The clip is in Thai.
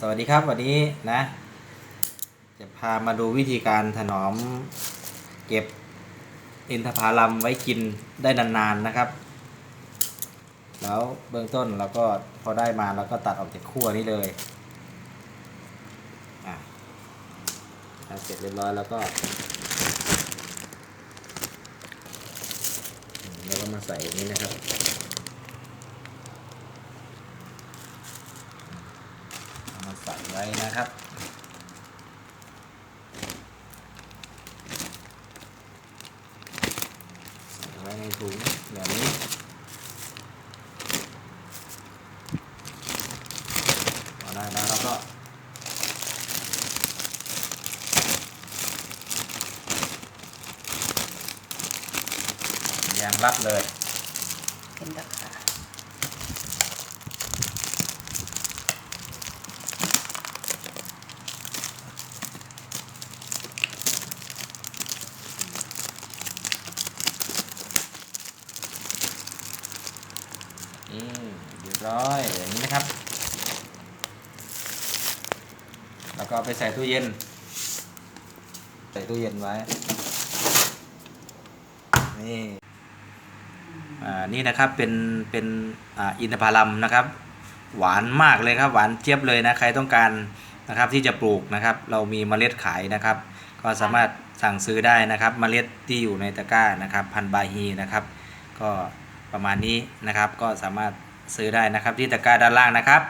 สวัสดีครับวันนี้นะ จะพามาดูวิธีการถนอมเก็บอินทผลัมไว้กินได้นานๆนะครับ แล้วเบื้องต้นเราก็พอได้มาเราก็ตัดออกจากขั้วนี้เลยอะเสร็จเรียบร้อยแล้วก็แล้วก็มาใส่นี้นะครับ เอามาใส่ไว้นะครับใส่ไว้ในถุงแบบนี้พอได้แล้วเราก็ยางรัดเลย เป็นตะขา นี่เรียบร้อยอย่างนี้นะครับ แล้วก็ไปใส่ตู้เย็น ใส่ตู้เย็นไว้ นี่อ่านี่นะครับเป็นเป็นอ่าอินทผลัมนะครับ หวานมากเลยครับ หวานเจี๊ยบเลยนะใครต้องการนะครับที่จะปลูกนะครับ เรามีเมล็ดขายนะครับ ก็สามารถสั่งซื้อได้นะครับ เมล็ดที่อยู่ในตะกร้านะครับ พันบาฮีนะครับ ก็ ประมาณนี้นะครับ ก็สามารถซื้อได้นะครับที่ตะกร้าด้านล่างนะครับ